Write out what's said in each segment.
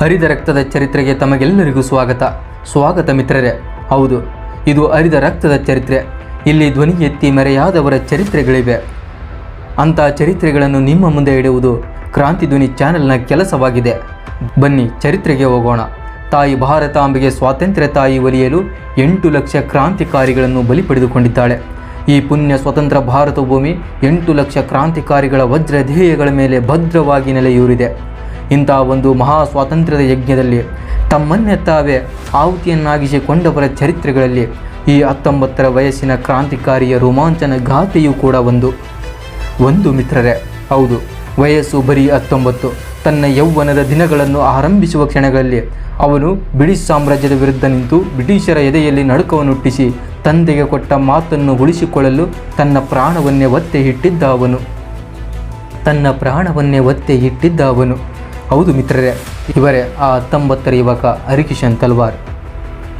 ಹರಿದ ರಕ್ತದ ಚರಿತ್ರೆಗೆ ತಮಗೆಲ್ಲರಿಗೂ ಸ್ವಾಗತ. ಸ್ವಾಗತ ಮಿತ್ರರೇ. ಹೌದು, ಇದು ಹರಿದ ರಕ್ತದ ಚರಿತ್ರೆ. ಇಲ್ಲಿ ಧ್ವನಿ ಎತ್ತಿ ಮೆರೆಯಾದವರ ಚರಿತ್ರೆಗಳಿವೆ. ಅಂಥ ಚರಿತ್ರೆಗಳನ್ನು ನಿಮ್ಮ ಮುಂದೆ ಇಡುವುದು ಕ್ರಾಂತಿ ಧ್ವನಿ ಚಾನೆಲ್ನ ಕೆಲಸವಾಗಿದೆ. ಬನ್ನಿ, ಚರಿತ್ರೆಗೆ ಹೋಗೋಣ. ತಾಯಿ ಭಾರತಾಂಬೆಗೆ ಸ್ವಾತಂತ್ರ್ಯ ತಾಯಿ ಒಲಿಯಲು ಎಂಟು ಲಕ್ಷ ಕ್ರಾಂತಿಕಾರಿಗಳನ್ನು ಬಲಿ ಪಡೆದುಕೊಂಡಿದ್ದಾಳೆ. ಈ ಪುಣ್ಯ ಸ್ವತಂತ್ರ ಭಾರತ ಭೂಮಿ ಎಂಟು ಲಕ್ಷ ಕ್ರಾಂತಿಕಾರಿಗಳ ವಜ್ರ ಧ್ಯೇಯಗಳ ಮೇಲೆ ಭದ್ರವಾಗಿ ನೆಲೆಯೂರಿದೆ. ಇಂಥ ಒಂದು ಮಹಾ ಸ್ವಾತಂತ್ರ್ಯದ ಯಜ್ಞದಲ್ಲಿ ತಮ್ಮನ್ನೇ ತಾವೇ ಆಹುತಿಯನ್ನಾಗಿಸಿಕೊಂಡವರ ಚರಿತ್ರೆಗಳಲ್ಲಿ ಈ ಹತ್ತೊಂಬತ್ತರ ವಯಸ್ಸಿನ ಕ್ರಾಂತಿಕಾರಿಯ ರೋಮಾಂಚನ ಗಾಥೆಯೂ ಕೂಡ ಒಂದು. ಒಂದು ಮಿತ್ರರೇ, ಹೌದು, ವಯಸ್ಸು ಬರೀ ಹತ್ತೊಂಬತ್ತು. ತನ್ನ ಯೌವನದ ದಿನಗಳನ್ನು ಆರಂಭಿಸುವ ಕ್ಷಣಗಳಲ್ಲಿ ಅವನು ಬ್ರಿಟಿಷ್ ಸಾಮ್ರಾಜ್ಯದ ವಿರುದ್ಧ ನಿಂತು ಬ್ರಿಟಿಷರ ಎದೆಯಲ್ಲಿ ನಡುಕವನ್ನುಟ್ಟಿಸಿ ತಂದೆಗೆ ಕೊಟ್ಟ ಮಾತನ್ನು ಉಳಿಸಿಕೊಳ್ಳಲು ತನ್ನ ಪ್ರಾಣವನ್ನೇ ಒತ್ತೆ ಇಟ್ಟಿದ್ದ ಅವನು. ತನ್ನ ಪ್ರಾಣವನ್ನೇ ಒತ್ತೆ ಇಟ್ಟಿದ್ದ ಅವನು. ಹೌದು ಮಿತ್ರರೇ, ಇವರೇ ಆ ಹತ್ತೊಂಬತ್ತರ ಯುವಕ ಹರಿಕಿಶನ್ ತಲ್ವಾರ್.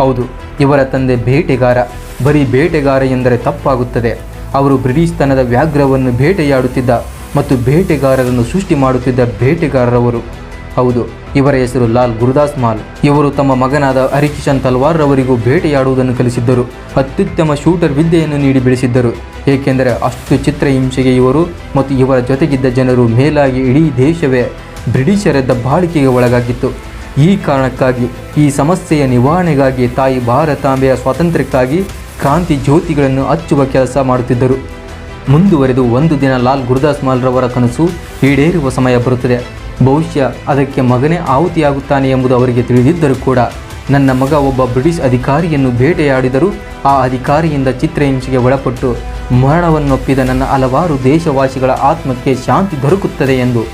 ಹೌದು, ಇವರ ತಂದೆ ಬೇಟೆಗಾರ. ಬರೀ ಬೇಟೆಗಾರ ಎಂದರೆ ತಪ್ಪಾಗುತ್ತದೆ. ಅವರು ಬ್ರಿಟಿಷ್ ತನದ ವ್ಯಾಘ್ರವನ್ನು ಬೇಟೆಯಾಡುತ್ತಿದ್ದ ಮತ್ತು ಬೇಟೆಗಾರರನ್ನು ಸೃಷ್ಟಿ ಮಾಡುತ್ತಿದ್ದ ಬೇಟೆಗಾರರವರು. ಹೌದು, ಇವರ ಹೆಸರು ಲಾಲ್ ಗುರುದಾಸ್ ಮಾಲ್. ಇವರು ತಮ್ಮ ಮಗನಾದ ಹರಿಕಿಶನ್ ತಲ್ವಾರ್ ರವರಿಗೂ ಬೇಟೆಯಾಡುವುದನ್ನು ಕಲಿಸಿದ್ದರು. ಅತ್ಯುತ್ತಮ ಶೂಟರ್ ವಿದ್ಯೆಯನ್ನು ನೀಡಿ ಬೆಳೆಸಿದ್ದರು. ಏಕೆಂದರೆ ಅಷ್ಟು ಚಿತ್ರಹಿಂಸೆಗೆ ಇವರು ಮತ್ತು ಇವರ ಜೊತೆಗಿದ್ದ ಜನರು ಮೇಲಾಗಿ ಇಡೀ ದೇಶವೇ ಬ್ರಿಟಿಷರ ಬಾಳಿಕೆಗೆ ಒಳಗಾಗಿತ್ತು. ಈ ಕಾರಣಕ್ಕಾಗಿ, ಈ ಸಮಸ್ಯೆಯ ನಿವಾರಣೆಗಾಗಿ ತಾಯಿ ಭಾರತಾಂಬೆಯ ಸ್ವಾತಂತ್ರ್ಯಕ್ಕಾಗಿ ಕ್ರಾಂತಿ ಜ್ಯೋತಿಗಳನ್ನು ಹಚ್ಚುವ ಕೆಲಸ ಮಾಡುತ್ತಿದ್ದರು. ಮುಂದುವರೆದು ಒಂದು ದಿನ ಲಾಲ್ ಗುರುದಾಸ್ ಮಾಲ್ರವರ ಕನಸು ಈಡೇರುವ ಸಮಯ ಬರುತ್ತದೆ. ಬಹುಶಃ ಅದಕ್ಕೆ ಮಗನೇ ಆಹುತಿಯಾಗುತ್ತಾನೆ ಎಂಬುದು ಅವರಿಗೆ ತಿಳಿದಿದ್ದರೂ ಕೂಡ, ನನ್ನ ಮಗ ಒಬ್ಬ ಬ್ರಿಟಿಷ್ ಅಧಿಕಾರಿಯನ್ನು ಬೇಟೆಯಾಡಿದರೂ ಆ ಅಧಿಕಾರಿಯಿಂದ ಚಿತ್ರಹಿಂಸೆಗೆ ಒಳಪಟ್ಟು ಮರಣವನ್ನೊಪ್ಪಿದ ನನ್ನ ಹಲವಾರು ದೇಶವಾಸಿಗಳ ಆತ್ಮಕ್ಕೆ ಶಾಂತಿ ದೊರಕುತ್ತದೆ ಎಂದು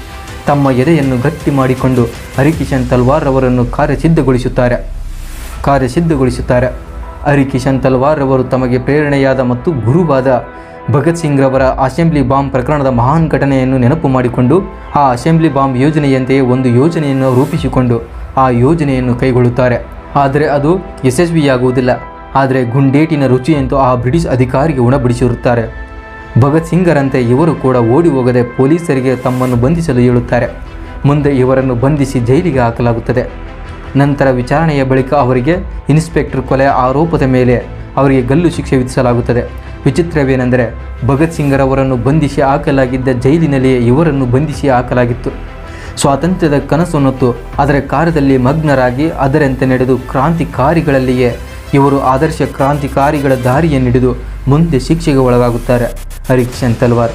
ತಮ್ಮ ಎದೆಯನ್ನು ಗಟ್ಟಿ ಮಾಡಿಕೊಂಡು ಹರಿಕಿಶನ್ ತಲ್ವಾರ್ ಅವರನ್ನು ಕಾರ್ಯಸಿದ್ಧಗೊಳಿಸುತ್ತಾರೆ. ಕಾರ್ಯಸಿದ್ಧಗೊಳಿಸುತ್ತಾರೆ. ಹರಿಕಿಶನ್ ತಲ್ವಾರ್ ಅವರು ತಮಗೆ ಪ್ರೇರಣೆಯಾದ ಮತ್ತು ಗುರುವಾದ ಭಗತ್ ಸಿಂಗ್ ರವರ ಅಸೆಂಬ್ಲಿ ಬಾಂಬ್ ಪ್ರಕರಣದ ಮಹಾನ್ ಘಟನೆಯನ್ನು ನೆನಪು ಮಾಡಿಕೊಂಡು, ಆ ಅಸೆಂಬ್ಲಿ ಬಾಂಬ್ ಯೋಜನೆಯಂತೆಯೇ ಒಂದು ಯೋಜನೆಯನ್ನು ರೂಪಿಸಿಕೊಂಡು ಆ ಯೋಜನೆಯನ್ನು ಕೈಗೊಳ್ಳುತ್ತಾರೆ. ಆದರೆ ಅದು ಯಶಸ್ವಿಯಾಗುವುದಿಲ್ಲ. ಆದರೆ ಗುಂಡೇಟಿನ ರುಚಿಯಂತೂ ಆ ಬ್ರಿಟಿಷ್ ಅಧಿಕಾರಿಗೆ ಉಣಬಡಿಸಿರುತ್ತಾರೆ. ಭಗತ್ ಸಿಂಗರಂತೆ ಇವರು ಕೂಡ ಓಡಿ ಹೋಗದೆ ಪೊಲೀಸರಿಗೆ ತಮ್ಮನ್ನು ಬಂಧಿಸಲು ಹೇಳುತ್ತಾರೆ ಮುಂದೆ ಇವರನ್ನು ಬಂಧಿಸಿ ಜೈಲಿಗೆ ಹಾಕಲಾಗುತ್ತದೆ. ನಂತರ ವಿಚಾರಣೆಯ ಬಳಿಕ ಅವರಿಗೆ ಇನ್ಸ್ಪೆಕ್ಟರ್ ಕೊಲೆ ಆರೋಪದ ಮೇಲೆ ಅವರಿಗೆ ಗಲ್ಲು ಶಿಕ್ಷೆ ವಿಧಿಸಲಾಗುತ್ತದೆ. ವಿಚಿತ್ರವೇನೆಂದರೆ ಭಗತ್ ಸಿಂಗರವರನ್ನು ಬಂಧಿಸಿ ಹಾಕಲಾಗಿದ್ದ ಜೈಲಿನಲ್ಲಿಯೇ ಇವರನ್ನು ಬಂಧಿಸಿ ಹಾಕಲಾಗಿತ್ತು. ಸ್ವಾತಂತ್ರ್ಯದ ಕನಸನ್ನೊತ್ತು ಅದರ ಕಾರ್ಯದಲ್ಲಿ ಮಗ್ನರಾಗಿ ಅದರಂತೆ ನಡೆದು ಕ್ರಾಂತಿಕಾರಿಗಳಲ್ಲಿಯೇ ಇವರು ಆದರ್ಶ ಕ್ರಾಂತಿಕಾರಿಗಳ ದಾರಿಯನ್ನಿಡಿದು ಮುಂದೆ ಶಿಕ್ಷೆಗೆ ಒಳಗಾಗುತ್ತಾರೆ. ಹರಿಕಿಶನ್ ತಲ್ವಾರ್.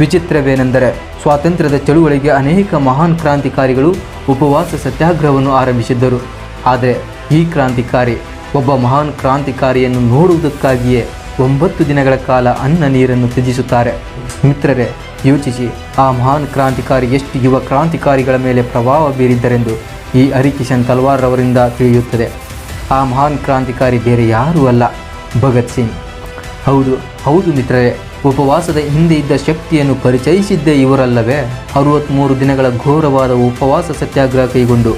ವಿಚಿತ್ರವೇನೆಂದರೆ, ಸ್ವಾತಂತ್ರ್ಯದ ಚಳುವಳಿಗೆ ಅನೇಕ ಮಹಾನ್ ಕ್ರಾಂತಿಕಾರಿಗಳು ಉಪವಾಸ ಸತ್ಯಾಗ್ರಹವನ್ನು ಆರಂಭಿಸಿದ್ದರು. ಆದರೆ, ಈ ಕ್ರಾಂತಿಕಾರಿ ಒಬ್ಬ ಮಹಾನ್ ಕ್ರಾಂತಿಕಾರಿಯನ್ನು ನೋಡುವುದಕ್ಕಾಗಿಯೇ ಒಂಬತ್ತು ದಿನಗಳ ಕಾಲ ಅನ್ನ ನೀರನ್ನು ತ್ಯಜಿಸುತ್ತಾರೆ. ಮಿತ್ರರೇ, ಯೋಚಿಸಿ. ಆ ಮಹಾನ್ ಕ್ರಾಂತಿಕಾರಿ ಎಷ್ಟು ಯುವ ಕ್ರಾಂತಿಕಾರಿಗಳ ಮೇಲೆ ಪ್ರಭಾವ ಬೀರಿದ್ದರೆಂದು ಈ ಹರಿಕಿಶನ್ ತಲ್ವಾರ್ ಅವರಿಂದ ತಿಳಿಯುತ್ತದೆ. ಆ ಮಹಾನ್ ಕ್ರಾಂತಿಕಾರಿ ಬೇರೆ ಯಾರೂ ಅಲ್ಲ. ಭಗತ್ ಸಿಂಗ್. ಹೌದು ಹೌದು ಮಿತ್ರರೇ, ಉಪವಾಸದ ಹಿಂದೆ ಇದ್ದ ಶಕ್ತಿಯನ್ನು ಪರಿಚಯಿಸಿದ್ದೇ ಇವರಲ್ಲವೇ? ಅರುವತ್ತ್ಮೂರು ದಿನಗಳ ಘೋರವಾದ ಉಪವಾಸ ಸತ್ಯಾಗ್ರಹ ಕೈಗೊಂಡು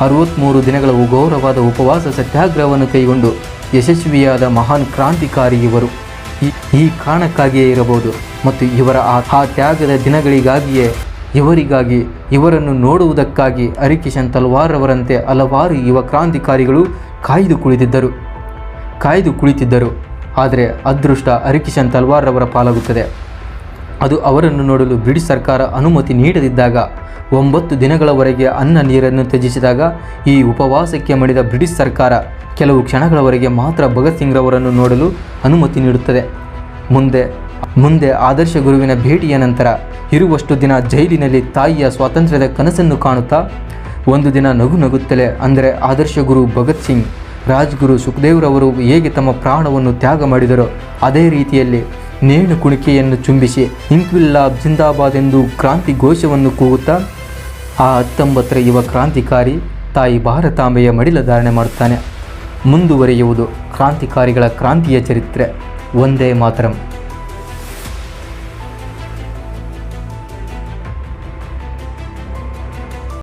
ಅರುವತ್ತ್ಮೂರು ದಿನಗಳ ಘೋರವಾದ ಉಪವಾಸ ಸತ್ಯಾಗ್ರಹವನ್ನು ಕೈಗೊಂಡು ಯಶಸ್ವಿಯಾದ ಮಹಾನ್ ಕ್ರಾಂತಿಕಾರಿ ಇವರು. ಈ- ಕಾರಣಕ್ಕಾಗಿಯೇ ಇರಬಹುದು ಮತ್ತು ಇವರ ಆ ಆ ತ್ಯಾಗದ ದಿನಗಳಿಗಾಗಿಯೇ ಇವರಿಗಾಗಿ ಇವರನ್ನು ನೋಡುವುದಕ್ಕಾಗಿ ಹರಿಕಿಶನ್ ತಲ್ವಾರ್ ಅವರಂತೆ ಹಲವಾರು ಯುವ ಕ್ರಾಂತಿಕಾರಿಗಳು ಕಾಯ್ದು ಕುಳಿತಿದ್ದರು. ಕಾಯ್ದು ಕುಳಿತಿದ್ದರು. ಆದರೆ ಅದೃಷ್ಟ ಹರಿಕಿಶನ್ ತಲ್ವಾರ್ ಅವರ ಪಾಲಾಗುತ್ತದೆ. ಅದು ಅವರನ್ನು ನೋಡಲು ಬ್ರಿಟಿಷ್ ಸರ್ಕಾರ ಅನುಮತಿ ನೀಡದಿದ್ದಾಗ, ಒಂಬತ್ತು ದಿನಗಳವರೆಗೆ ಅನ್ನ ನೀರನ್ನು ತ್ಯಜಿಸಿದಾಗ, ಈ ಉಪವಾಸಕ್ಕೆ ಮಣಿದ ಬ್ರಿಟಿಷ್ ಸರ್ಕಾರ ಕೆಲವು ಕ್ಷಣಗಳವರೆಗೆ ಮಾತ್ರ ಭಗತ್ ಸಿಂಗ್ರವರನ್ನು ನೋಡಲು ಅನುಮತಿ ನೀಡುತ್ತದೆ. ಮುಂದೆ ಮುಂದೆ ಆದರ್ಶ ಗುರುವಿನ ಭೇಟಿಯ ನಂತರ ಇರುವಷ್ಟು ದಿನ ಜೈಲಿನಲ್ಲಿ ತಾಯಿಯ ಸ್ವಾತಂತ್ರ್ಯದ ಕನಸನ್ನು ಕಾಣುತ್ತಾ, ಒಂದು ದಿನ ನಗು ನಗುತ್ತಲೇ, ಅಂದರೆ ಆದರ್ಶ ಗುರು ಭಗತ್ ಸಿಂಗ್ ರಾಜ್ಗುರು ಸುಖದೇವ್ರವರು ಹೇಗೆ ತಮ್ಮ ಪ್ರಾಣವನ್ನು ತ್ಯಾಗ ಮಾಡಿದರೋ ಅದೇ ರೀತಿಯಲ್ಲಿ ನೇಣು ಕುಣಿಕೆಯನ್ನು ಚುಂಬಿಸಿ ಇಂಕ್ವಿಲ್ಲಾ ಜಿಂದಾಬಾದ್ ಎಂದು ಕ್ರಾಂತಿ ಘೋಷವನ್ನು ಕೂಗುತ್ತಾ ಆ ಹತ್ತೊಂಬತ್ತರ ಯುವ ಕ್ರಾಂತಿಕಾರಿ ತಾಯಿ ಭಾರತಾಂಬೆಯ ಮಡಿಲ ಧಾರಣೆ ಮಾಡುತ್ತಾನೆ. ಮುಂದುವರಿಯುವುದು ಕ್ರಾಂತಿಕಾರಿಗಳ ಕ್ರಾಂತಿಯ ಚರಿತ್ರೆ. ಒಂದೇ ಮಾತರಂ.